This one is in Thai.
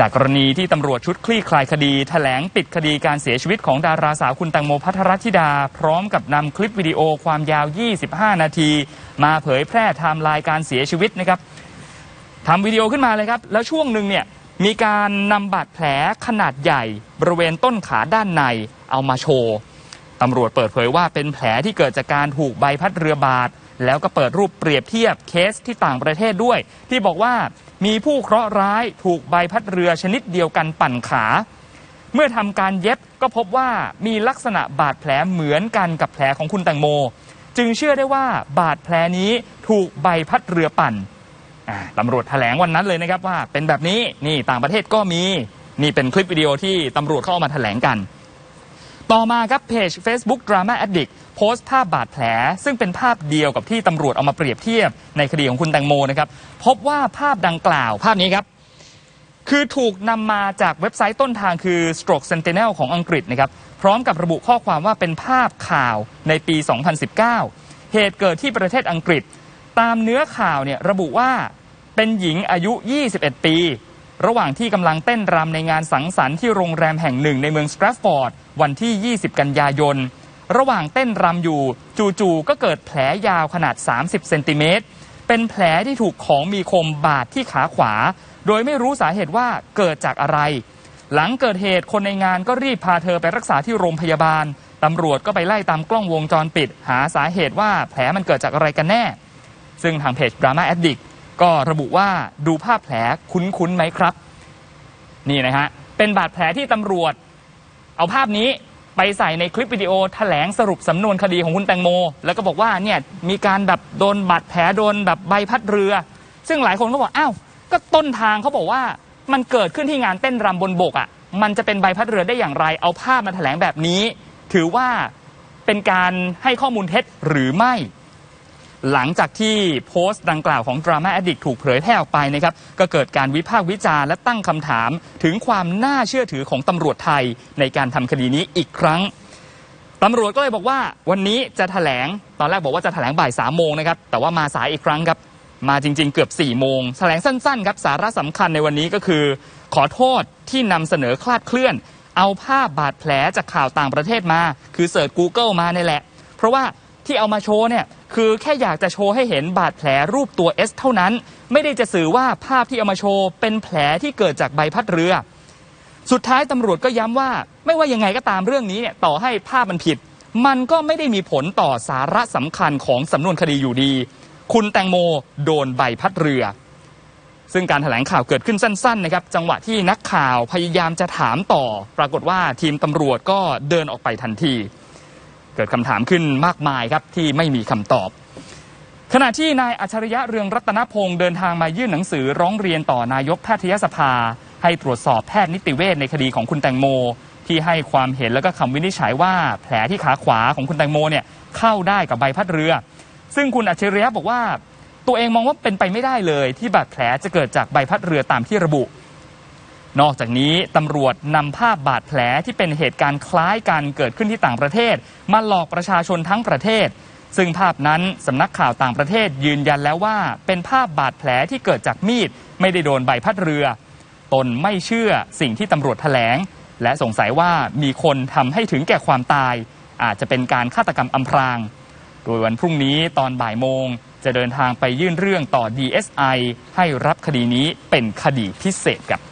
จากกรณีที่ตำรวจชุดคลี่คลายคดีแถลงปิดคดีการเสียชีวิตของดาราสาวคุณแตงโมพัทรธิดา พร้อมกับนำคลิปวิดีโอความยาว 25 นาที มาเผยแพร่ไทม์ไลน์การเสียชีวิตนะครับทำวิดีโอขึ้นมาเลยครับ แล้วช่วงหนึ่งเนี่ยมีการนำบาดแผลขนาดใหญ่ บริเวณต้นขาด้านในเอามาโชว์ ตำรวจเปิดเผยว่าเป็นแผลที่เกิดจากการถูกใบพัดเรือบาด แล้วก็เปิดรูปเปรียบเทียบเคสที่ต่างประเทศด้วย ที่บอกว่ามีผู้เคราะห์ร้ายถูกใบพัดเรือชนิดเดียวกันปั่นขา เมื่อทำการเย็บก็พบว่ามีลักษณะบาดแผลเหมือนกันกับแผลของคุณแตงโม จึงเชื่อได้ว่าบาดแผลนี้ถูกใบพัดเรือปั่นตำรวจแถลงวันนั้นเลยนะครับว่าเป็นแบบนี้นี่ต่างประเทศก็มีนี่เป็นคลิปวิดีโอที่ตำรวจเข้าเอามาแถลงกัน ต่อมาครับเพจ Facebook Drama Addict โพสต์ภาพบาดแผล ซึ่งเป็นภาพเดียวกับที่ตำรวจเอามาเปรียบเทียบในคดีของคุณแตงโมนะครับพบว่าภาพดังกล่าวภาพนี้ครับ คือถูกนำมาจากเว็บไซต์ต้นทางคือ Stroke Sentinel ของอังกฤษนะครับพร้อมกับระบุข้อความว่าเป็นภาพข่าวในปี 2019 เหตุเกิดที่ประเทศอังกฤษ ตามเนื้อข่าวเนี่ยระบุว่าเป็นหญิงอายุ 21 ปี ระหว่างที่กำลังเต้นรำในงานสังสรรค์ที่โรงแรมแห่งหนึ่งในเมืองสแตรฟฟอร์ดวันที่ 20 กันยายน ระหว่างเต้นรำอยู่จู่ๆก็เกิดแผลยาวขนาด 30 เซนติเมตร เป็นแผลที่ถูกของมีคมบาดที่ขาขวา โดยไม่รู้สาเหตุว่าเกิดจากอะไร หลังเกิดเหตุคนในงานก็รีบพาเธอไปรักษาที่โรงพยาบาลตำรวจก็ไปไล่ตามกล้องวงจรปิด หาสาเหตุว่าแผลมันเกิดจากอะไรกันแน่ ซึ่งทางเพจ Drama Addict ก็ระบุว่าดูภาพแผลคุ้นๆไหมครับ นี่นะฮะ เป็นบาดแผลที่ตำรวจ เอาภาพนี้ไปใส่ในคลิปวิดีโอแถลงสรุปสำนวนคดีของคุณแตงโม แล้วก็บอกว่าเนี่ยมีการแบบโดนบาดแผลโดนแบบใบพัดเรือ ซึ่งหลายคนก็บอกอ้าวก็ต้นทางเขาบอกว่ามันเกิดขึ้นที่งานเต้นรำบนบกอะ่ะ มันจะเป็นใบพัดเรือได้อย่างไร เอาภาพมาแถลงแบบนี้ ถือว่าเป็นการให้ข้อมูลเท็จหรือไม่ หลังจากที่โพสต์ดังกล่าวของ Drama Addict ถูกเผยแพร่ออกไปนะครับก็เกิดการวิพากษ์วิจารณ์และตั้งคำถาม ถึงความน่าเชื่อถือของตำรวจไทยในการทำคดีนี้อีกครั้งตำรวจก็เลยบอกว่าวันนี้จะแถลงตอนแรกบอกว่าจะแถลงบ่ายสามโมงนะครับแต่ว่ามาสายอีกครั้งครับมาจริง ๆ เกือบ4ี่โมงแถลงสั้นๆครับสาระสำคัญในวันนี้ก็คือ ขอโทษที่นำเสนอคลาดเคลื่อน เอาภาพบาดแผลจากข่าวต่างประเทศมา คือเสิร์ช Google มาเนี่ยแหละ เพราะว่าที่เอามาโชว์เนี่ย คือแค่อยากจะโชว์ให้เห็นบาดแผลรูปตัว S เท่านั้น ไม่ได้จะสื่อว่าภาพที่เอามาโชว์ เป็นแผลที่เกิดจากใบพัดเรือ สุดท้ายตำรวจก็ย้ำว่า ไม่ว่ายังไงก็ตามเรื่องนี้เนี่ยต่อให้ภาพมันผิด มันก็ไม่ได้มีผลต่อสาระสำคัญของสำนวนคดีอยู่ดี คุณแตงโมโดนใบพัดเรือ ซึ่งการถแถลงข่าวเกิดขึ้นสั้นๆนะครับจังหวะที่นักข่าวพยายามจะถามต่อ ปรากฏว่าทีมตำรวจก็เดินออกไปทันที กิดคำถามขึ้นมากมายครับที่ไม่มีคำตอบ ขณะที่นายอัจฉริยะเรืองรัตนพงศ์เดินทางมายื่นหนังสือร้องเรียนต่อนายกแพทยสภา ให้ตรวจสอบแพทย์นิติเวชในคดีของคุณแตงโม ที่ให้ความเห็นแล้วก็คำวินิจฉัยว่าแผลที่ขาขวาของคุณแตงโมเนี่ยเข้าได้กับใบพัดเรือ ซึ่งคุณอัจฉริยะบอกว่า ตัวเองมองว่าเป็นไปไม่ได้เลย ที่บาดแผลจะเกิดจากใบพัดเรือตามที่ระบุ นอกจากนี้ตำรวจนำภาพบาดแผลที่เป็นเหตุการณ์คล้ายกันเกิดขึ้นที่ต่างประเทศ มาหลอกประชาชนทั้งประเทศ ซึ่งภาพนั้นสำนักข่าวต่างประเทศยืนยันแล้วว่า เป็นภาพบาดแผลที่เกิดจากมีด ไม่ได้โดนใบพัดเรือ ตนไม่เชื่อสิ่งที่ตำรวจแถลง และสงสัยว่ามีคนทำให้ถึงแก่ความตาย อาจจะเป็นการฆาตกรรมอำพราง โดยวันพรุ่งนี้ตอนบ่ายโมงจะเดินทางไปยื่นเรื่องต่อ DSI ให้รับคดีนี้เป็นคดีพิเศษครับ